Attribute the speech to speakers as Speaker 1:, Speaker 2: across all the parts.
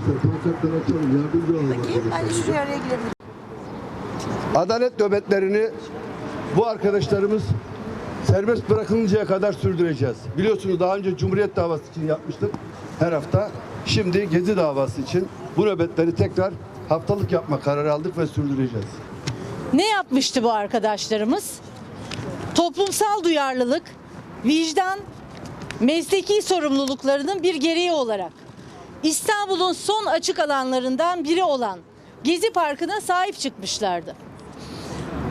Speaker 1: WhatsApp'tan açalım. Yardımcı olalım
Speaker 2: Bakayım ben de
Speaker 1: arkadaşlar.
Speaker 2: şuraya araya girebilirim.
Speaker 3: Adalet nöbetlerini bu arkadaşlarımız serbest bırakılıncaya kadar sürdüreceğiz. Biliyorsunuz daha önce Cumhuriyet davası için yapmıştık her hafta. Şimdi Gezi davası için bu nöbetleri tekrar haftalık yapma kararı aldık ve sürdüreceğiz.
Speaker 4: Ne yapmıştı bu arkadaşlarımız? Toplumsal duyarlılık, vicdan, mesleki sorumluluklarının bir gereği olarak İstanbul'un son açık alanlarından biri olan Gezi Parkı'na sahip çıkmışlardı.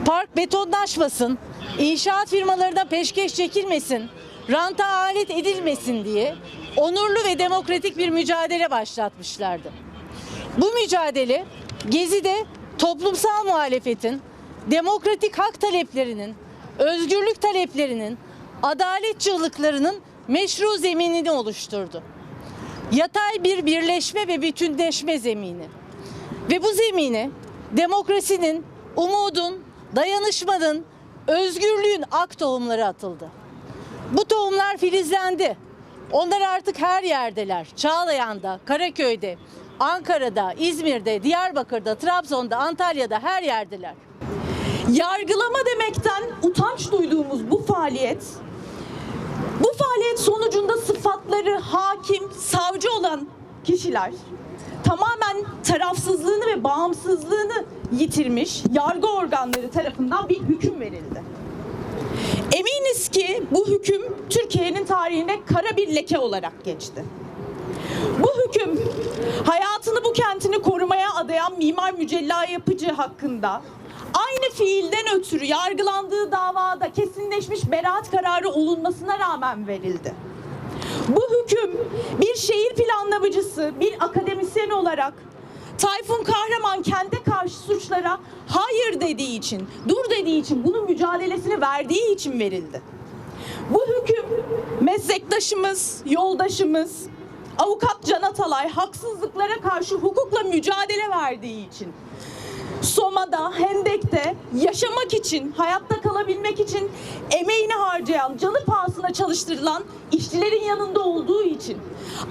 Speaker 4: Park betonlaşmasın, inşaat firmalarına peşkeş çekilmesin, ranta alet edilmesin diye onurlu ve demokratik bir mücadele başlatmışlardı. Bu mücadele Gezi'de toplumsal muhalefetin, demokratik hak taleplerinin, özgürlük taleplerinin, adalet çığlıklarının meşru zeminini oluşturdu. Yatay bir birleşme ve bütünleşme zemini. Ve bu zemine demokrasinin, umudun, dayanışmanın, özgürlüğün ak tohumları atıldı. Bu tohumlar filizlendi. Onlar artık her yerdeler. Çağlayan'da, Karaköy'de, Ankara'da, İzmir'de, Diyarbakır'da, Trabzon'da, Antalya'da her yerdeler.
Speaker 5: yargılama demekten utanç duyduğumuz bu faaliyet bu faaliyet sonucunda kişiler tamamen tarafsızlığını ve bağımsızlığını yitirmiş yargı organları tarafından bir hüküm verildi. Eminiz ki bu hüküm Türkiye'nin tarihine kara bir leke olarak geçti. Bu hüküm hayatını bu kentini korumaya adayan Mimar Mücella Yapıcı hakkında aynı fiilden ötürü yargılandığı davada kesinleşmiş beraat kararı olunmasına rağmen verildi. Bu hüküm bir şehir planlamacısı, bir akademisyen olarak Tayfun Kahraman kente karşı suçlara hayır dediği için, dur dediği için, bunun mücadelesini verdiği için verildi. Bu hüküm meslektaşımız, yoldaşımız, avukat Can Atalay haksızlıklara karşı hukukla mücadele verdiği için Soma'da, Hendek'te yaşamak için, hayatta kalabilmek için emeğini harcayan, canı pahasına çalıştırılan işçilerin yanında olduğu için,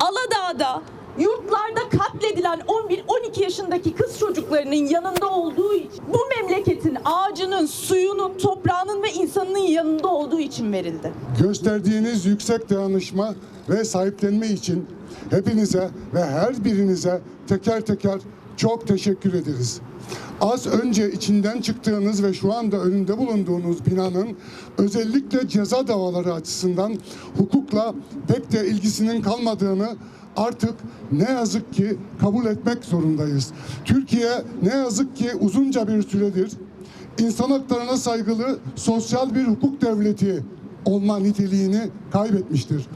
Speaker 5: Aladağ'da, yurtlarda katledilen 11-12 yaşındaki kız çocuklarının yanında olduğu için, bu memleketin ağacının, suyunun, toprağının ve insanının yanında olduğu için verildi.
Speaker 6: gösterdiğiniz yüksek dayanışma ve sahiplenme için hepinize ve her birinize teker teker çok teşekkür ederiz. Az önce içinden çıktığınız ve şu anda önünde bulunduğunuz binanın özellikle ceza davaları açısından hukukla pek de ilgisinin kalmadığını artık ne yazık ki kabul etmek zorundayız. Türkiye ne yazık ki uzunca bir süredir insan haklarına saygılı sosyal bir hukuk devleti olma niteliğini kaybetmiştir.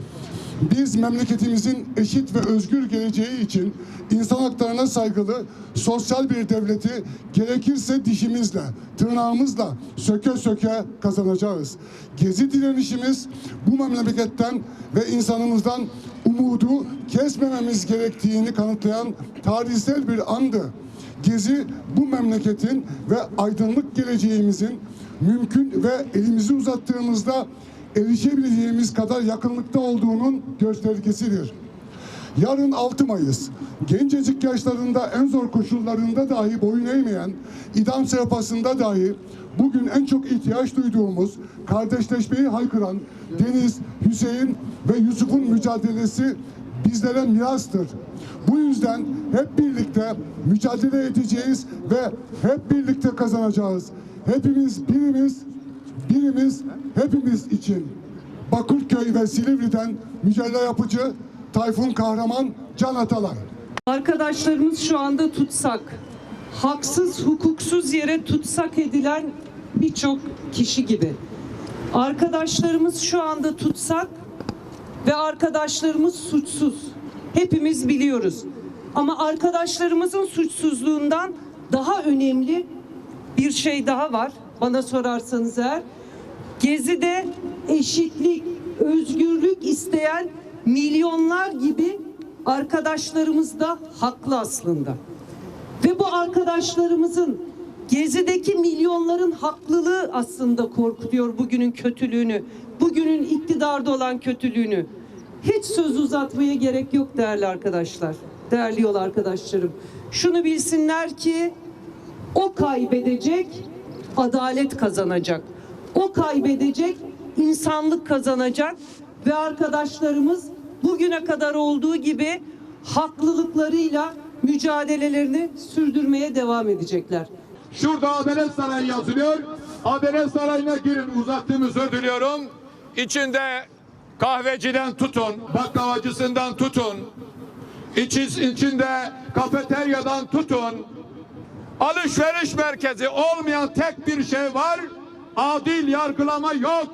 Speaker 6: Biz memleketimizin eşit ve özgür geleceği için insan haklarına saygılı sosyal bir devleti gerekirse dişimizle, tırnağımızla söke söke kazanacağız. Gezi direnişimiz bu memleketten ve insanımızdan umudu kesmememiz gerektiğini kanıtlayan tarihsel bir andı. Gezi bu memleketin ve aydınlık geleceğimizin mümkün ve elimizi uzattığımızda erişebileceğimiz kadar yakınlıkta olduğunun göstergesidir. Yarın 6 Mayıs. Gencecik yaşlarında en zor koşullarında dahi boyun eğmeyen, idam sehpasında dahi bugün en çok ihtiyaç duyduğumuz kardeşleşmeyi haykıran Deniz, Hüseyin ve Yusuf'un mücadelesi bizlere mirastır. Bu yüzden hep birlikte mücadele edeceğiz ve hep birlikte kazanacağız. Hepimiz birimiz, birimiz hepimiz için. Bakırköy ve Silivri'den mücadele yapıcı Tayfun Kahraman Can Atalay.
Speaker 7: Arkadaşlarımız şu anda tutsak. Haksız, hukuksuz yere tutsak edilen birçok kişi gibi. Arkadaşlarımız şu anda tutsak ve arkadaşlarımız suçsuz. Hepimiz biliyoruz. Ama arkadaşlarımızın suçsuzluğundan daha önemli bir şey daha var. Bana sorarsanız eğer. Gezi'de eşitlik, özgürlük isteyen milyonlar gibi arkadaşlarımız da haklı aslında. Ve bu arkadaşlarımızın Gezi'deki milyonların haklılığı aslında korkutuyor bugünün kötülüğünü, bugünün iktidarda olan kötülüğünü. hiç söz uzatmaya gerek yok değerli arkadaşlar. Değerli yol arkadaşlarım. Şunu bilsinler ki o kaybedecek, adalet kazanacak. O kaybedecek, insanlık kazanacak ve arkadaşlarımız bugüne kadar olduğu gibi haklılıklarıyla mücadelelerini sürdürmeye devam edecekler.
Speaker 1: Şurada Adalet Sarayı yazılıyor. Adalet Sarayı'na girin. Uzattığım özür diliyorum. İçinde kahveciden tutun, baklavacısından tutun, içi- içinde kafeteryadan tutun, alışveriş merkezi olmayan tek bir şey var. Adil yargılama yok.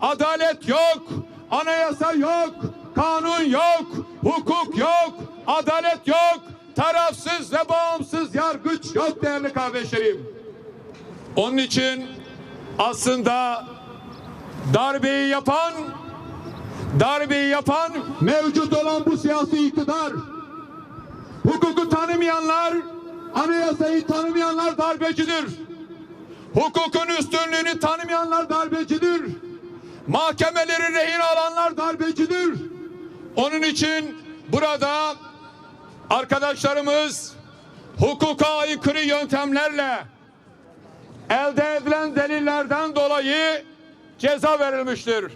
Speaker 1: Adalet yok. Anayasa yok. Kanun yok. Hukuk yok. Adalet yok. Tarafsız ve bağımsız yargıç yok değerli kardeşlerim. Onun için aslında darbeyi yapan darbeyi yapan mevcut olan bu siyasi iktidar hukuku tanımayanlar anayasayı tanımayanlar darbecidir. Hukukun üstünlüğünü tanımayanlar darbecidir. Mahkemeleri rehin alanlar darbecidir. Onun için burada arkadaşlarımız hukuka aykırı yöntemlerle elde edilen delillerden dolayı ceza verilmiştir.